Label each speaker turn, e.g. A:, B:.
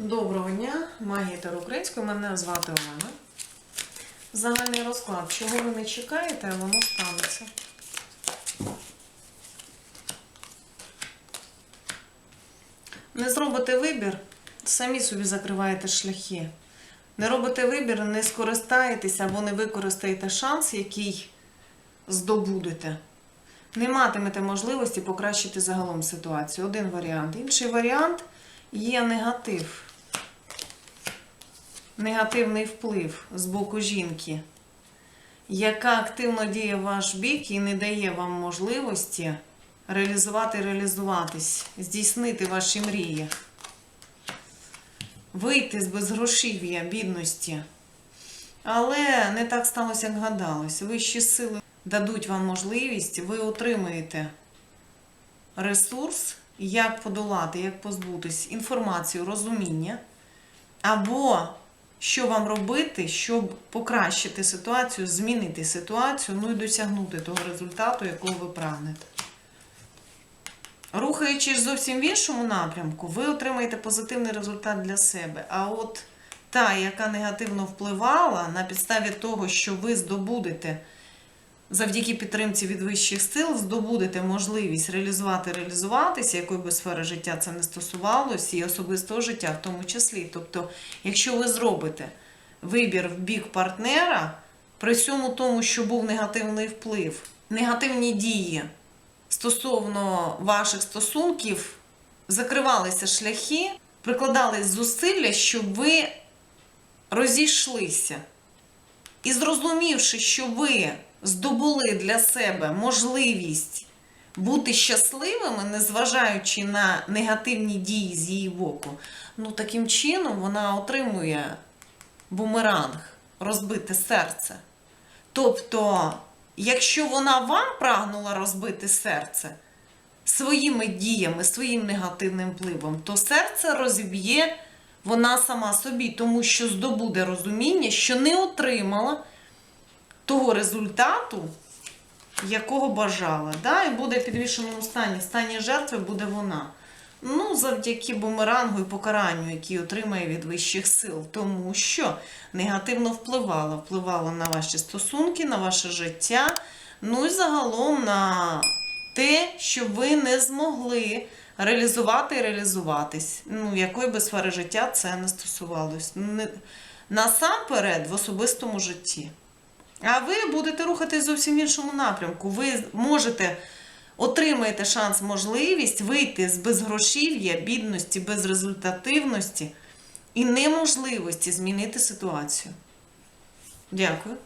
A: Доброго дня, магітер українською. Мене звати Олена. Загальний розклад. Чого ви не чекаєте, воно станеться. Не зробите вибір, самі собі закриваєте шляхи. Не робите вибір, не скористаєтеся або не використаєте шанс, який здобудете. Не матимете можливості покращити загалом ситуацію. Один варіант. Інший варіант є негатив. Негативний вплив з боку жінки, яка активно діє в ваш бік і не дає вам можливості реалізувати, реалізуватись, здійснити ваші мрії, вийти з безгрошів'я, бідності. Але не так сталося, як гадалось. Вищі сили дадуть вам можливість, ви отримаєте ресурс, як подолати, як позбутись інформацію, розуміння, або що вам робити, щоб покращити ситуацію, змінити ситуацію, ну і досягнути того результату, якого ви прагнете. Рухаючись зовсім в іншому напрямку, ви отримаєте позитивний результат для себе. А от та, яка негативно впливала на підставі того, що ви здобудете завдяки підтримці від вищих сил, здобудете можливість реалізувати, реалізуватися, якої би сфери життя це не стосувалось, і особистого життя в тому числі. Тобто, якщо ви зробите вибір в бік партнера, при всьому тому, що був негативний вплив, негативні дії стосовно ваших стосунків, закривалися шляхи, прикладались зусилля, щоб ви розійшлися. І зрозумівши, що ви здобули для себе можливість бути щасливими, незважаючи на негативні дії з її боку, ну таким чином вона отримує бумеранг, розбите серце. Тобто, якщо вона вам прагнула розбити серце своїми діями, своїм негативним впливом, то серце розіб'є вона сама собі, тому що здобуде розуміння, що не отримала того результату, якого бажала. Да? І буде в підвішеному стані. Стані жертви буде вона. Ну, завдяки бумерангу і покаранню, який отримає від вищих сил, тому що негативно впливала, впливала на ваші стосунки, на ваше життя, ну і загалом на те, що ви не змогли реалізувати і реалізуватись. Ну, якої би сфери життя це не стосувалось. Насамперед в особистому житті. А ви будете рухатись зовсім в іншому напрямку. Ви можете отримаєте шанс, можливість вийти з безгрошів'я, бідності, безрезультативності і неможливості змінити ситуацію. Дякую.